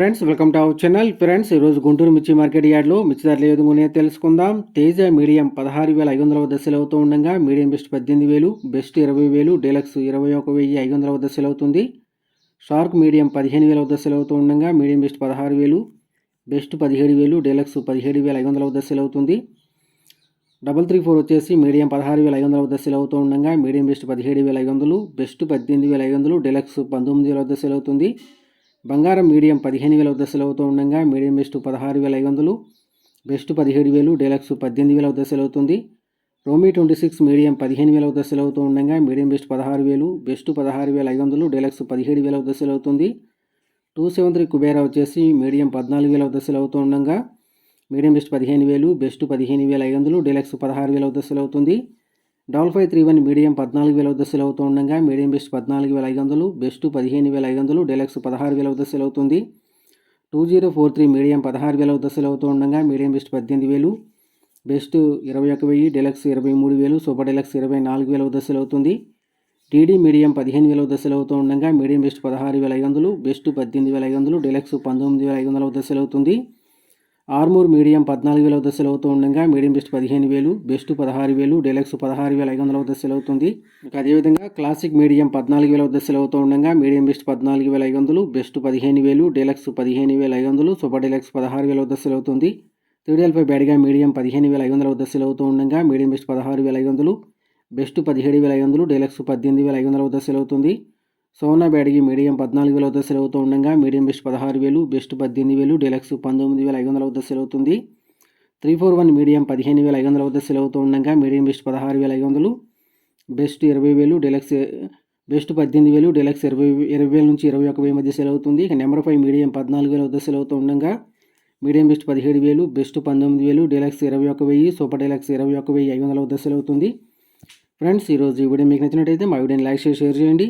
Friends welcome to our channel friends ఈరోజు గుంటూరు మిర్చి market యార్డ్లో మిర్చి ధరలు ఏ విధంగా ఉన్నాయో తెలుసుకుందాం. తేజ మీడియం పదహారు వేల ఐదు వందల వద్ద సెలవుతూ అవుతూ ఉండగా మీడియం బెస్ట్ పద్దెనిమిది వేలు బెస్ట్ ఇరవై వేలు డీలక్స్ ఇరవై ఒక వెయ్యి ఐదు వందల వద్ద సెలవుతుంది షార్క్ మీడియం పదిహేను వేల వద్ద సెలవుతూ అవుతూ ఉండగా మీడియం బెస్ట్ పదహారు వేలు బెస్ట్ పదిహేడు వేలు డీలక్స్ పదిహేడు వేల ఐదు వందల వద్ద అవుతుంది. డబల్ త్రీ ఫోర్ వచ్చేసి మీడియం పదహారు వేల ఐదు వందల వద్ద సెల్ అవుతూ ఉండగా మీడియం బెస్ట్ పదిహేడు వేల ఐదు వందలు బెస్ట్ పద్దెనిమిది వేల ఐదు వందలు డీలక్స్ పంతొమ్మిది వేల వద్ద సెలవుతుంది బంగారం మీడియం పదిహేను వేల వద్ద అవుతూ ఉండగా మీడియం బెస్ట్ పదహారు వేల ఐదు వందలు బెస్ట్ పదిహేడు వేలు డీలక్స్ పద్దెనిమిది వేల వద్ద అవుతుంది రోమీ ట్వంటీ సిక్స్ మీడియం పదిహేను వేల వద్ద అవుతూ ఉండగా మీడియం బెస్ట్ పదహారు వేలు బెస్ట్ పదహారు వేల ఐదు వందలు డీలక్స్ పదిహేడు వేల వద్ద అవుతుంది టూ సెవెన్ త్రీ కుబేరా వచ్చేసి మీడియం పద్నాలుగు వేల వద్ద అవుతూ ఉండగా మీడియం బెస్ట్ పదిహేను వేలు బెస్ట్ పదిహేను వేల ఐదు వందలు డీలక్స్ పదహారు వేల వద్ద అవుతుంది double five three one medium పద్నాలుగు వేల వద్ద సెల్ అవుతూ ఉండగా మీడియం బెస్ట్ పద్నాలుగు వేల ఐదు వందలు బెస్ట్ పదిహేను వేల ఐదు వందలు డీలక్స్ పదహారు వేల వద్ద సెల్ అవుతుంది. Two zero four three medium పదహారు వేల వద్ద సెల్ అవుతూ ఉండగా మీడియం బెస్ట్ పద్దెనిమిది వేలు బెస్ట్ ఇరవై ఒక వెయ్యి డెలక్స్ ఇరవై మూడు వేలు సూపర్ డెలక్స్ ఇరవై నాలుగు వేల వద్ద సెల్ అవుతుంది. టీడీ మీడియం పదిహేను వేల వద్ద సెల్ అవుతూ ఉండగా మీడియం బెస్ట్ పదహారు వేల ఐదు వందలు బెస్ట్ పద్దెనిమిది వేల ఐదు వందలు డీలక్స్ పంతొమ్మిది వేల ఐదు వందల వద్ద సెల్ అవుతుంది. ఆర్మూర్ మీడియం పద్నాలుగు వేల వద్ద సెలవుతూ ఉండగా మీడియం బెస్ట్ పదిహేను వేలు బెస్ట్ పదహారు వేలు డీలక్స్ పదహారు వేల ఐదు వందల వద్ద సెలవుతుంది ఇంకా అదేవిధంగా క్లాసిక్ మీడియం పద్నాలుగు వేల వద్ద సెలవుతూ ఉండగా మీడియం బెస్ట్ పద్నాలుగు వేల ఐదు వందలు బెస్ట్ పదిహేను వేలు డీలక్స్ పదిహేను వేల ఐదు వందలు సూపర్ డీలక్స్ పదహారు వేల వద్ద సెలవుతుంది త్రీడీఎల్పై బ్యాడ్గా మీడియం పదిహేను వేల ఐదు వందల వద్ద సెలవుతూ ఉండగా మీడియం బెస్ట్ పదహారు వేల ఐదు వందలు బెస్ట్ పదిహేడు వేల ఐదు వందలు డీలక్స్ పద్దెనిమిది వేల ఐదు వందల వద్ద సెలవుతుంది సోనా బ్యాడ్గి మీడియం పద్నాలుగు వేల వద్ద సెలవుతూ ఉండగా మీడియం బెస్ట్ పదహారు వేలు బెస్ట్ పద్దెనిమిది వేలు డీలక్స్ పంతొమ్మిది వేల ఐదు వందల వద్ద సెలవుతుంది. త్రీ ఫోర్ వన్ మీడియం పదిహేను వేల ఐదు వందల వద్ద సెలవుతూ ఉండగా మీడియం బెస్ట్ పదహారు వేల ఐదు వందలు బెస్ట్ ఇరవై వేలు డీలక్స్ బెస్ట్ పద్దెనిమిది వేలు డీలక్స్ ఇరవై ఇరవై వేల నుంచి ఇరవై ఒక వెయ్యి మధ్య సెలవుతుంది. ఇక నెంబర్ ఫైవ్ మీడియం పద్నాలుగు వేల వద్ద సెలవుతూ ఉండగా మీడియం బెస్ట్ పదిహేడు వేలు బెస్ట్ పంతొమ్మిది వేలు డీలక్స్ ఇరవై ఒక వెయ్యి సూపర్ డీలక్స్ ఇరవై ఒక వెయ్యి ఐదు వందల వద్ద సెలవుతుంది. ఫ్రెండ్స్ ఈరోజు ఈ వీడియో మీకు నచ్చినట్టయితే మా వీడియోని లైక్ చేసి షేర్ చేయండి.